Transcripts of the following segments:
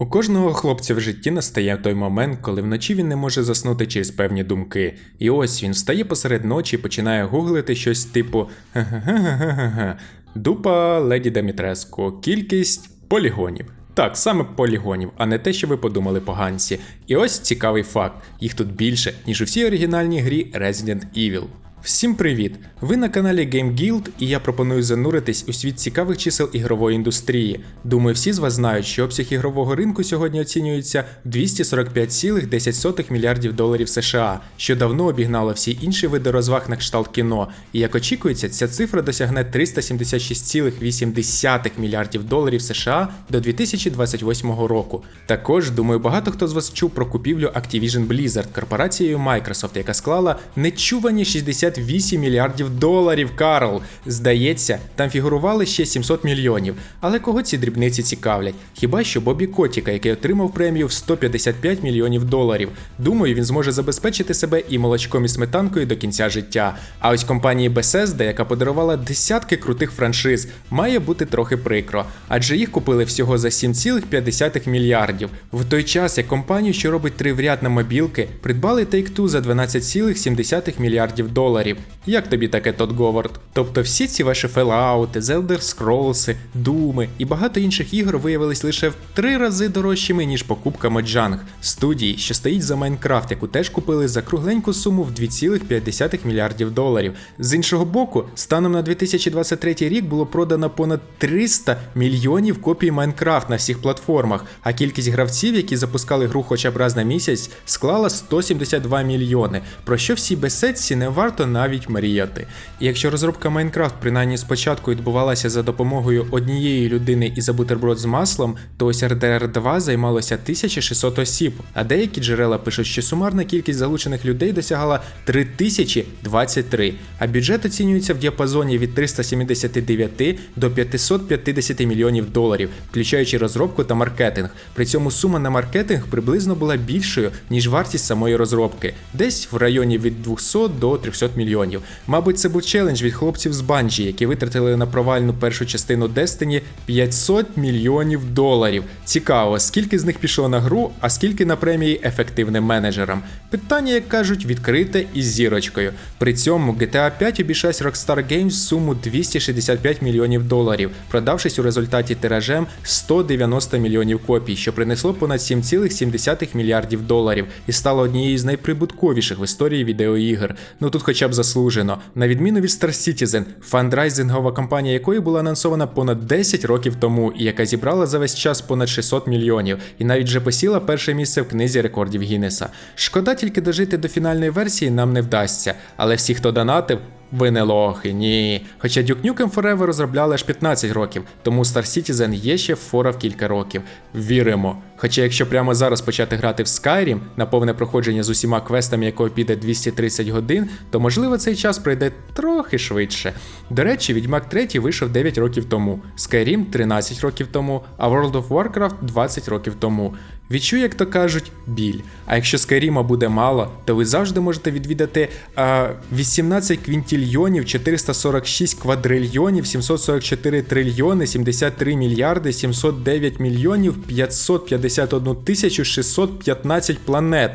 У кожного хлопця в житті настає той момент, коли вночі він не може заснути через певні думки. І ось він встає посеред ночі і починає гуглити щось типу «Га-га-га-га-га-га. Дупа Леді Демітреско. Кількість полігонів. Так, саме полігонів, а не те, що ви подумали по Гансі. І ось цікавий факт: їх тут більше, ніж у всій оригінальній грі Resident Evil. Всім привіт! Ви на каналі Game Guild і я пропоную зануритись у світ цікавих чисел ігрової індустрії. Думаю, всі з вас знають, що обсяг ігрового ринку сьогодні оцінюється в 245,10 мільярдів доларів США, що давно обігнало всі інші види розваг на кшталт кіно. І як очікується, ця цифра досягне 376,8 мільярдів доларів США до 2028 року. Також, думаю, багато хто з вас чув про купівлю Activision Blizzard корпорацією Microsoft, яка склала нечувані 68 мільярдів доларів. Карл. Здається, там фігурували ще 700 мільйонів. Але кого ці дрібниці цікавлять? Хіба що Бобі Котіка, який отримав премію в 155 мільйонів доларів. Думаю, він зможе забезпечити себе і молочком і сметанкою до кінця життя. А ось компанії Bethesda, яка подарувала десятки крутих франшиз, має бути трохи прикро, адже їх купили всього за 7,5 мільярдів. В той час як компанію, що робить три в ряд на мобілки, придбали Take-Two за 12,7 мільярдів доларів. Як тобі таке Тодд Говард? Тобто всі ці ваші The Elder Scrolls, Думи і багато інших ігор виявились лише в три рази дорожчими, ніж покупка Mojang, студії, що стоїть за Майнкрафт, яку теж купили за кругленьку суму в 2,5 мільярдів доларів. З іншого боку, станом на 2023 рік було продано понад 300 мільйонів копій Майнкрафт на всіх платформах, а кількість гравців, які запускали гру хоча б раз на місяць, склала 172 мільйони, про що всі безсетці не варто навіть мріяти. І якщо розробка Майнкрафт принаймні спочатку відбувалася за допомогою однієї людини і за бутерброд з маслом, то ось RDR 2 займалося 1600 осіб, а деякі джерела пишуть, що сумарна кількість залучених людей досягала 3023, а бюджет оцінюється в діапазоні від 379 до 550 мільйонів доларів, включаючи розробку та маркетинг. При цьому сума на маркетинг приблизно була більшою, ніж вартість самої розробки, десь в районі від 200 до 300 мільйонів. Мабуть, це був челендж від хлопців з Bungie, які витратили на провальну першу частину Destiny 500 мільйонів доларів. Цікаво, скільки з них пішло на гру, а скільки на премії ефективним менеджерам. Питання, як кажуть, відкрите із зірочкою. При цьому GTA 5 обійшлась Rockstar Games суму 265 мільйонів доларів, продавшись у результаті тиражем 190 мільйонів копій, що принесло понад 7,7 мільярдів доларів і стало однією з найприбутковіших в історії відеоігр. Ну тут хоча б заслужено. На відміну від Star Citizen, фандрайзингова кампанія якої була анонсована понад 10 років тому, і яка зібрала за весь час понад 600 мільйонів, і навіть вже посіла перше місце в книзі рекордів Гіннеса. Шкода тільки дожити до фінальної версії нам не вдасться, але всі, хто донатив. Ви не лохи, ні. Хоча Duke Nukem Forever розробляли аж 15 років, тому Star Citizen є ще фора в кілька років. Віримо. Хоча якщо прямо зараз почати грати в Skyrim на повне проходження з усіма квестами, якого піде 230 годин, то можливо цей час пройде трохи швидше. До речі, Відьмак 3 вийшов 9 років тому, Skyrim 13 років тому, а World of Warcraft 20 років тому. Відчуй, як то кажуть, біль. А якщо Скайріма буде мало, то ви завжди можете відвідати а, 18 квінтільйонів, 446 квадрильйонів, 744 трильйони, 73 мільярди, 709 мільйонів, 551 тисячу 615 планет.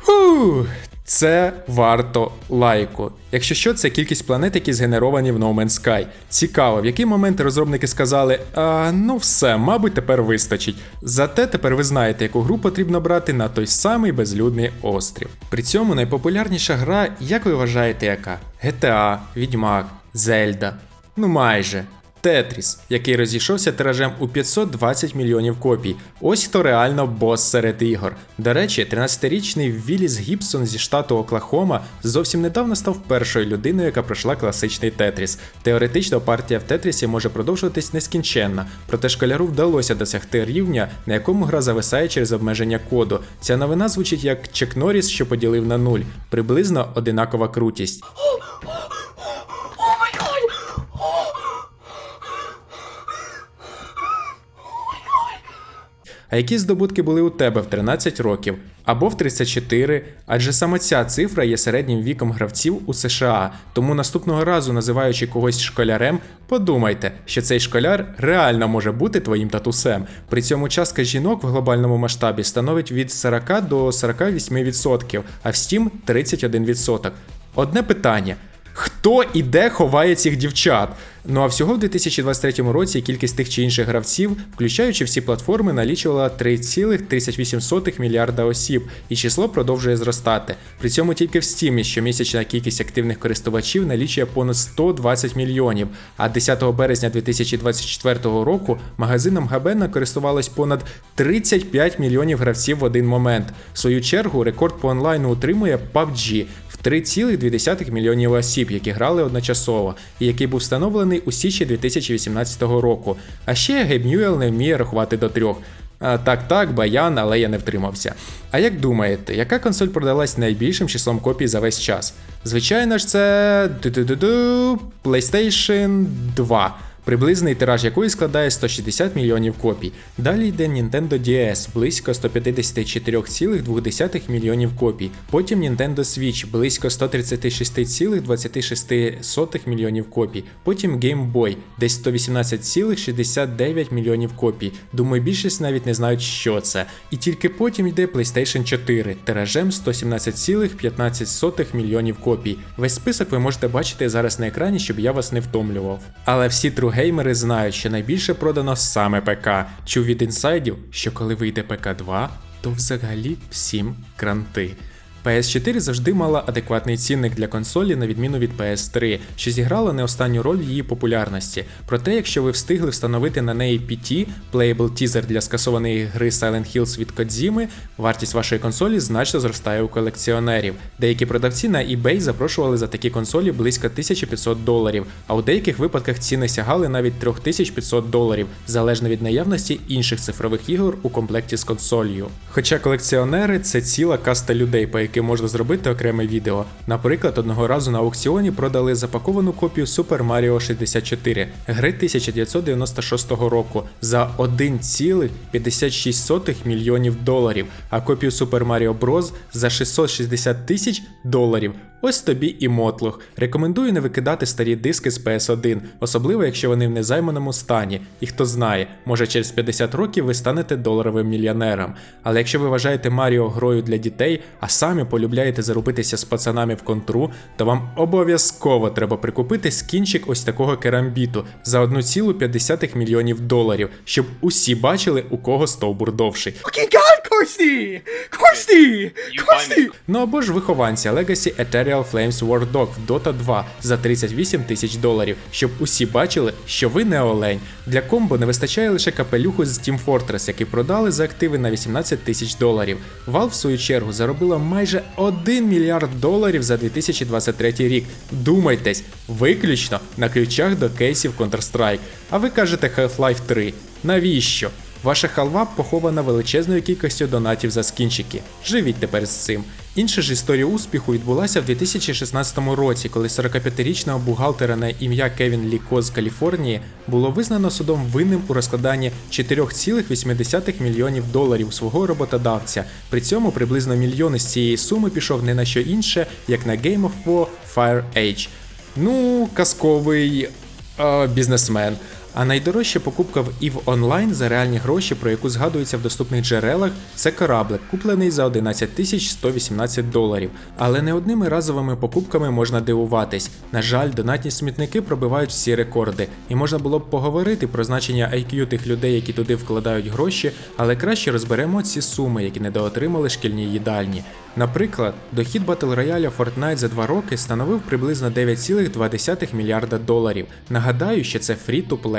Фух, це варто лайку. Якщо що, це кількість планет, які згенеровані в No Man's Sky. Цікаво, в який момент розробники сказали: а, ну все, мабуть, тепер вистачить. Зате тепер ви знаєте, яку гру потрібно брати на той самий безлюдний острів. При цьому найпопулярніша гра, як ви вважаєте, яка? GTA, Відьмак, Зельда. Ну майже. Тетріс, який розійшовся тиражем у 520 мільйонів копій. Ось хто реально бос серед ігор. До речі, 13-річний Віліс Гібсон зі штату Оклахома зовсім недавно став першою людиною, яка пройшла класичний Тетріс. Теоретично партія в Тетрісі може продовжуватись нескінченно, проте школяру вдалося досягти рівня, на якому гра зависає через обмеження коду. Ця новина звучить як Чек Норріс, що поділив на нуль, приблизно одинакова крутість. А які здобутки були у тебе в 13 років або в 34, адже саме ця цифра є середнім віком гравців у США. Тому наступного разу, називаючи когось школярем, подумайте, що цей школяр реально може бути твоїм татусем. При цьому частка жінок в глобальному масштабі становить від 40 до 48%, а в Steam 31%. Одне питання. Хто і де ховає цих дівчат? Ну а всього в 2023 році кількість тих чи інших гравців, включаючи всі платформи, налічувала 3,38 мільярда осіб, і число продовжує зростати. При цьому тільки в Steam щомісячна кількість активних користувачів налічує понад 120 мільйонів. А 10 березня 2024 року магазином Габена користувалось понад 35 мільйонів гравців в один момент. В свою чергу рекорд по онлайну утримує PUBG в 3,2 мільйонів осіб, які грали одночасово, і який був встановлений у січні 2018 року. А ще Гейб Ньюел не вміє рахувати до трьох. Так, так, баян, але я не втримався. А як думаєте, яка консоль продалась найбільшим числом копій за весь час? Звичайно ж, це PlayStation 2 приблизний тираж якої складає 160 мільйонів копій. Далі йде Nintendo DS близько 154,2 мільйонів копій. Потім Nintendo Switch близько 136,26 мільйонів копій. Потім Game Boy десь 118,69 мільйонів копій. Думаю, більшість навіть не знають, що це. І тільки потім йде PlayStation 4 тиражем 117,15 мільйонів копій. Весь список ви можете бачити зараз на екрані, щоб я вас не втомлював. Але всі тругеймери знають, що найбільше продано саме ПК. Чув від інсайдів, що коли вийде ПК 2, то взагалі всім кранти. PS4 завжди мала адекватний цінник для консолі, на відміну від PS3, що зіграло не останню роль в її популярності. Проте, якщо ви встигли встановити на неї PT, Playable Teaser для скасованої гри Silent Hills від Kojima, вартість вашої консолі значно зростає у колекціонерів. Деякі продавці на eBay запрошували за такі консолі близько 1500 доларів, а у деяких випадках ціни сягали навіть 3500 доларів, залежно від наявності інших цифрових ігор у комплекті з консолью. Хоча колекціонери це ціла каста людей, по яким можна зробити окреме відео. Наприклад, одного разу на аукціоні продали запаковану копію Super Mario 64 гри 1996 року за 1,56 мільйонів доларів, а копію Super Mario Bros. за 660 тисяч доларів. Ось тобі і мотлох. Рекомендую не викидати старі диски з PS1, особливо якщо вони в незайманому стані. І хто знає, може через 50 років ви станете доларовим мільйонером. Але якщо ви вважаєте Маріо грою для дітей, а самі полюбляєте зарубитися з пацанами в контру, то вам обов'язково треба прикупити скінчик ось такого керамбіту за 1,5 мільйонів доларів, щоб усі бачили, у кого стовбур довший. Kirsty! Kirsty! Kirsty! Ну або ж вихованця Legacy Ethereal Flames War Dog в Dota 2 за 38 тисяч доларів, щоб усі бачили, що ви не олень. Для комбо не вистачає лише капелюху з Team Fortress, який продали за активи на 18 тисяч доларів. Valve, в свою чергу, заробила майже 1 мільярд доларів за 2023 рік. Думайтесь, виключно на ключах до кейсів Counter-Strike. А ви кажете Half-Life 3. Навіщо? Ваша халва похована величезною кількістю донатів за скінчики. Живіть тепер з цим. Інша ж історія успіху відбулася в 2016 році, коли 45-річного бухгалтера на ім'я Кевін Ліко з Каліфорнії було визнано судом винним у розкладанні 4,8 мільйонів доларів свого роботодавця. При цьому приблизно мільйон із цієї суми пішов не на що інше, як на Game of War Fire Age. Ну, казковий е, бізнесмен. А найдорожча покупка в EVE Online за реальні гроші, про яку згадується в доступних джерелах, це кораблик, куплений за 11 тисяч 118 доларів. Але не одними разовими покупками можна дивуватись. На жаль, донатні смітники пробивають всі рекорди, і можна було б поговорити про значення IQ тих людей, які туди вкладають гроші, але краще розберемо ці суми, які недоотримали шкільні їдальні. Наприклад, дохід Battle Royale Fortnite за 2 роки становив приблизно 9,2 мільярда доларів. Нагадаю, що це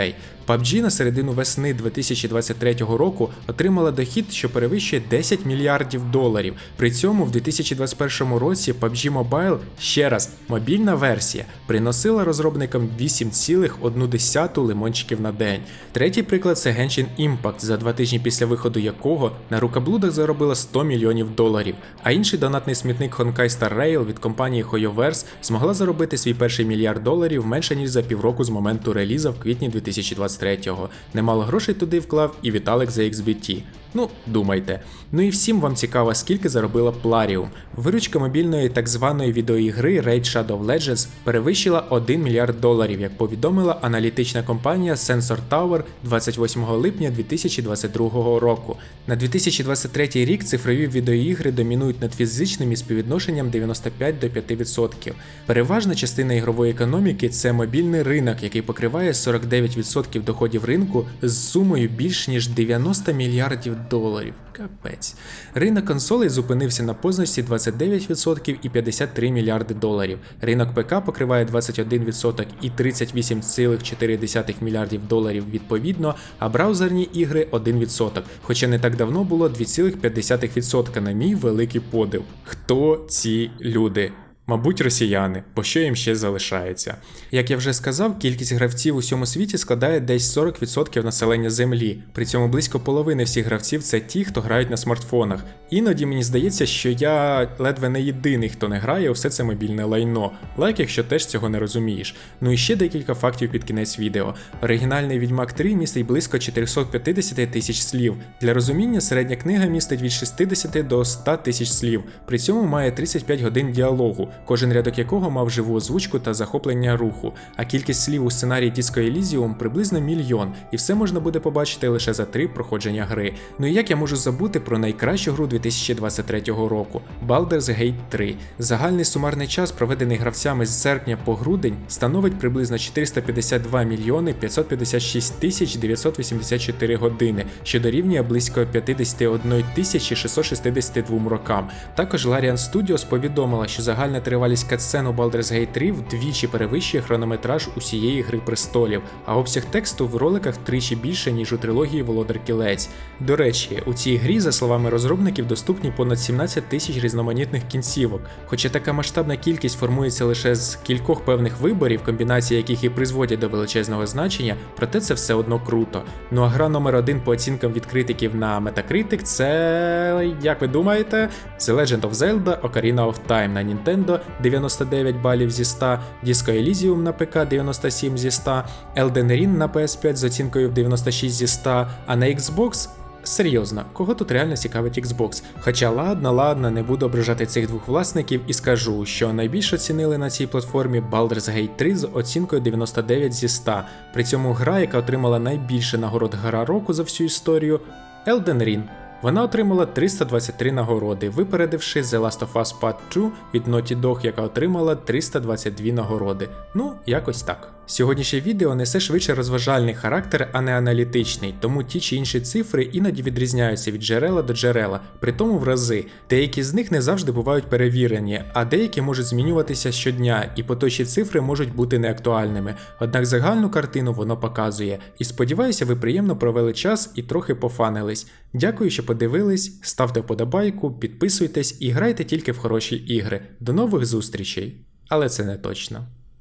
free-to-play. PUBG на середину весни 2023 року отримала дохід, що перевищує 10 мільярдів доларів. При цьому в 2021 році PUBG Mobile, ще раз, мобільна версія, приносила розробникам 8,1 лимончиків на день. Третій приклад це Genshin Impact, за два тижні після виходу якого на рукоблудах заробила 100 мільйонів доларів. А інший донатний смітник Honkai Star Rail від компанії HoYoverse змогла заробити свій перший мільярд доларів менше ніж за півроку з моменту реліза в квітні 2023-го. Немало грошей туди вклав і Віталик за XBT. Ну, думайте. Ну і всім вам цікаво, скільки заробила Plarium. Виручка мобільної так званої відеоігри Raid Shadow Legends перевищила 1 мільярд доларів, як повідомила аналітична компанія Sensor Tower 28 липня 2022 року. На 2023 рік цифрові відеоігри домінують над фізичними співвідношенням 95 до 5%. Переважна частина ігрової економіки це мобільний ринок, який покриває 49% доходів ринку з сумою більш ніж 90 мільярдів доларів. Капець. Ринок консолей зупинився на позначці 29% і 53 мільярди доларів. Ринок ПК покриває 21% і 38,4 мільярдів доларів відповідно, а браузерні ігри 1%. Хоча не так давно було 2,5% на мій великий подив. Хто ці люди? Мабуть, росіяни, бо що їм ще залишається. Як я вже сказав, кількість гравців у всьому світі складає десь 40% населення землі. При цьому близько половини всіх гравців це ті, хто грають на смартфонах. Іноді мені здається, що я ледве не єдиний, хто не грає у все це мобільне лайно. Лайк, якщо теж цього не розумієш. Ну і ще декілька фактів під кінець відео. Оригінальний Відьмак 3 містить близько 450 тисяч слів. Для розуміння середня книга містить від 60 до 100 тисяч слів. При цьому має 35 годин діалогу кожен рядок якого мав живу озвучку та захоплення руху, а кількість слів у сценарії Disco Elysium приблизно мільйон, і все можна буде побачити лише за три проходження гри. Ну і як я можу забути про найкращу гру 2023 року Baldur's Gate 3. Загальний сумарний час, проведений гравцями з серпня по грудень, становить приблизно 452 мільйони 556 тисяч 984 години, що дорівнює близько 51 тисячі 662 рокам. Також Larian Studios повідомила, що загальна тривалість катсцен у Baldur's Gate 3 вдвічі перевищує хронометраж усієї Гри престолів, а обсяг тексту в роликах втричі більше, ніж у трилогії Володар Кілець. До речі, у цій грі, за словами розробників, доступні понад 17 тисяч різноманітних кінцівок. Хоча така масштабна кількість формується лише з кількох певних виборів, комбінації яких і призводять до величезного значення, проте це все одно круто. Ну а гра номер один по оцінкам від критиків на Metacritic це, як ви думаєте, The Legend of Zelda Ocarina of Time на Nintendo 99 балів зі 100, Disco Elysium на ПК 97 зі 100, Elden Ring на PS5 з оцінкою в 96 зі 100, а на Xbox Серйозно, кого тут реально цікавить Xbox? Хоча ладно, ладно, не буду ображати цих двох власників і скажу, що найбільше оцінили на цій платформі Baldur's Gate 3 з оцінкою 99 зі 100. При цьому гра, яка отримала найбільше нагород гра року за всю історію Elden Ring. Вона отримала 323 нагороди, випередивши The Last of Us Part 2 від Naughty Dog, яка отримала 322 нагороди. Ну, якось так. Сьогоднішнє відео несе швидше розважальний характер, а не аналітичний, тому ті чи інші цифри іноді відрізняються від джерела до джерела, при тому в рази. Деякі з них не завжди бувають перевірені, а деякі можуть змінюватися щодня, і поточні цифри можуть бути неактуальними. Однак загальну картину воно показує. І сподіваюся, ви приємно провели час і трохи пофанились. Дякую, що подивились, ставте вподобайку, підписуйтесь і грайте тільки в хороші ігри. До нових зустрічей! Але це не точно.